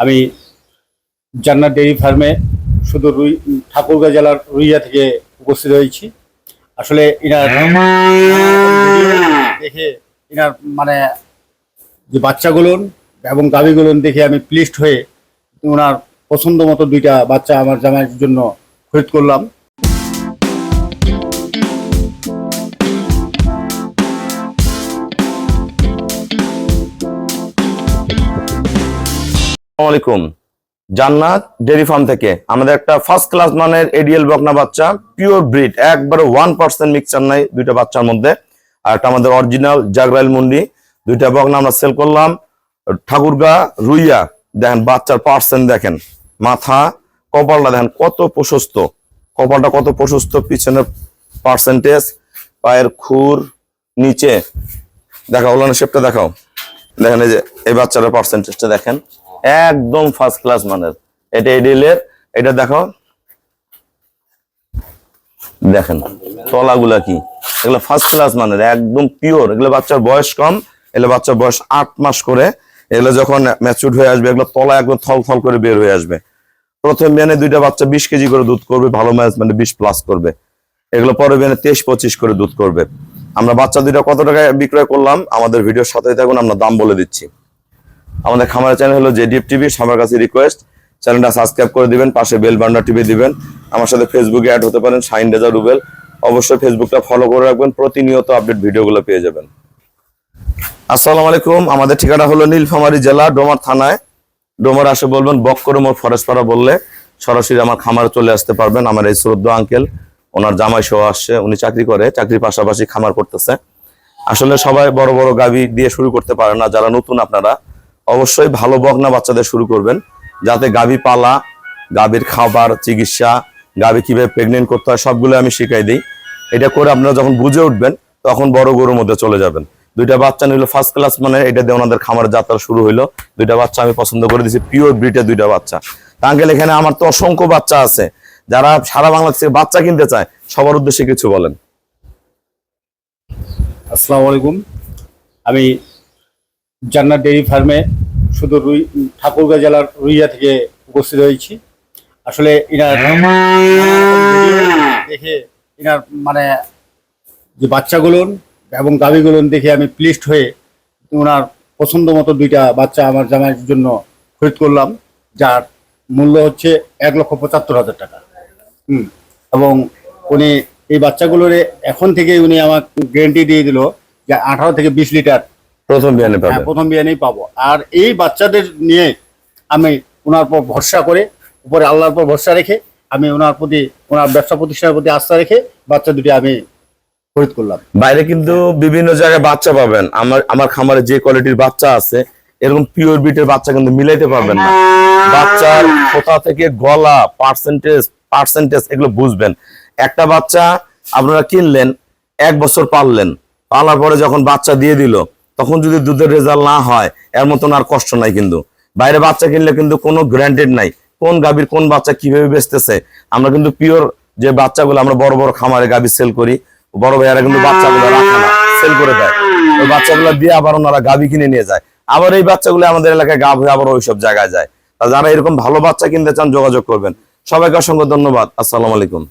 আমি জান্নার ডেয়ারি ফার্মে শুধু রুই, ঠাকুরগাঁ জেলার রুইয়া থেকে উপস্থিত হয়েছি। আসলে ইনার দেখে ইনার মানে যে বাচ্চাগুলোন এবং গাভিগুলো দেখে আমি প্লিস্ট হয়ে ওনার পছন্দ মতো দুইটা বাচ্চা আমার জামাইয়ের জন্য খরিদ করলাম। আলাইকুম জান্নাত ডেরি ফার্ম থেকে আমাদের একটা ফার্স্ট ক্লাস মানের এডিএল বকনা বাচ্চা পিওর ব্রিড একবারে ওয়ান পার্সেন্ট মিক্সচার নাই, দুইটা বাচ্চার মধ্যে। আর একটা আমাদের অরিজিনাল জাগরাইল মুন্ডি, দুইটা বকনা আমরা সেল করলাম, ঠাকুরগা, রুইয়া। দেখেন বাচ্চার পার্সেন্ট দেখেন, মাথা, কপালটা দেখেন কত প্রশস্ত। কপালটা কত প্রশস্ত, পিছনের পার্সেন্টেজ পায়ের খুর নিচে। দেখাও, ওলানের শেপটা দেখাও। দেখেন এই যে, এই বাচ্চাটার পার্সেন্টেজটা দেখেন। একদম ফার্স্ট ক্লাস মানের। এটা এডিলের, এটা দেখো। দেখেন, তলাগুলা কি? এগুলো ফার্স্ট ক্লাস মানের, একদম পিওর এগুলো বাচ্চার বয়স কম, এগুলো বাচ্চার বয়স আট মাস করে। এগুলো যখন ম্যাচুর হয়ে আসবে, এগুলো তলা একদম থল থল করে বের হয়ে আসবে। প্রথম বিয়ানে দুইটা বাচ্চা বিশ কেজি করে দুধ করবে, ভালো ম্যানেজমেন্টে বিশ প্লাস করবে। এগুলো পরে বিয়ানে তেইশ, পঁচিশ করে দুধ করবে। আমরা বাচ্চা দুইটা কত টাকায় বিক্রয় করলাম? আমাদের ভিডিওর সাথে থাকুন, আমরা দাম বলে দিচ্ছি। আমাদের খামারের চ্যানেল হলো জেডিএফ টিভি, সবার কাছে রিকোয়েস্ট চ্যানেলটা সাবস্ক্রাইব করে দিবেন, পাশে বেল বান্ডা টিভি দিবেন। আমার সাথে ফেসবুকে অ্যাড হতে পারেন শাইন রেজা রুবেল। অবশ্যই ফেসবুকটা ফলো করে রাখবেন, প্রতিনিয়ত আপডেট ভিডিওগুলো পেয়ে যাবেন। আসসালামু আলাইকুম, আমাদের ঠিকানা হলো নীলফামারী জেলা, ডোমার থানায়। ডোমার আসে বলবেন, বক্করমোর ফরেস্টপাড়া বললে সরাসরি আমার খামারে চলে আসতে পারবেন। আমার এই শ্রদ্ধ আঙ্কেল ওনার জামাই সহ আসছে, উনি চাকরি করে, চাকরির পাশাপাশি খামার করতেছে। আসলে সবাই বড় বড় গাভী দিয়ে শুরু করতে পারে না, যারা নতুন আপনারা। অবশ্যই ভালো বকনা বাচ্চাদের শুরু করবেন। যাতে গাভী পালা, গাভীর খাবার, চিকিৎসা, গাভী কীভাবে প্রেগনেন্ট করতে হয়, সবগুলো আমি শিখাই দিই। এটা করে আপনারা যখন বুঝে উঠবেন, তখন বড় গরুর মধ্যে চলে যাবেন। দুইটা বাচ্চা নিল ফার্স্ট ক্লাস মানে এটা দিয়ে ওনাদের খামারের যাত্রা শুরু হইল। দুইটা বাচ্চা আমি পছন্দ করে দিয়েছি পিওর ব্রিটের দুইটা বাচ্চা। আঙ্কেল, এখানে আমার তো অসংখ্য বাচ্চা আছে। যারা সারা বাংলাদেশ বাচ্চা কিনতে চায়, সবার উদ্দেশ্যে কিছু বলেন। আসসালামু আলাইকুম। আমি জান্নাত ডেইরি ফার্মে শুধু রুই, ঠাকুরগাঁ জেলার রুইয়া থেকে উপস্থিত হয়েছি। আসলে ইনার দেখে ইনার মানে যে বাচ্চাগুলো এবং গাভিগুলো দেখে আমি প্লিস্ট হয়ে ওনার পছন্দ মতো দুইটা বাচ্চা আমার জামাইয়ের জন্য খরিদ করলাম, যার মূল্য হচ্ছে এক লক্ষ পঁচাত্তর হাজার টাকা। হুম, এবং উনি এই বাচ্চাগুলোর এখন থেকে উনি আমার গ্যারেন্টি দিয়ে দিল যে আঠারো থেকে বিশ লিটার প্রথম বিয়ানে হ্যাঁ, প্রথম বিয়ানেই পাবো। আর এই বাচ্চাদের নিয়ে আমি ওনার পর ভরসা করে উপরে আল্লাহর পর ভরসা রেখে আমি ওনার প্রতি ওনার ব্যবসা প্রতিষ্ঠানের প্রতি আস্থা রেখে বাচ্চা দুটি আমি খরিদ করলাম। বাইরে কিন্তু বিভিন্ন জায়গায় বাচ্চা পাবেন। আমার আমার খামারে যে কোয়ালিটির বাচ্চা আছে এরকম পিওর বিটের বাচ্চা কিন্তু মিলাইতে পারবেন না। বাচ্চার কোথা থেকে গলা পার্সেন্টেজ পার্সেন্টেজ এগুলো বুঝবেন। একটা বাচ্চা আপনারা কিনলেন এক বছর পাললেন পালার পরে যখন বাচ্চা দিয়ে দিল তখন যদি দুধের রেজাল্ট না হয়, এর মতন আর কষ্ট নাই কিন্তু। বাইরে বাচ্চা কিনলে কিন্তু কোনো গ্যারান্টেড নাই। কোন গাভীর কোন বাচ্চা কীভাবে বেচতেছে? আমরা কিন্তু পিওর যে বাচ্চাগুলো, আমরা বড় বড় খামারে গাভী সেল করি। বড় ভাইয়ারা কিন্তু বাচ্চাগুলো রাখে না সেল করে দেয়। ওই বাচ্চাগুলো দিয়ে আবার ওনারা গাভী কিনে নিয়ে যায়। আবার এই বাচ্চাগুলো আমাদের এলাকায় গাভ হয়ে আবার ওইসব জায়গায় যায়। যারা এরকম ভালো বাচ্চা কিনতে চান, যোগাযোগ করবেন। সবাইকে অসংখ্য ধন্যবাদ। আসসালামু আলাইকুম।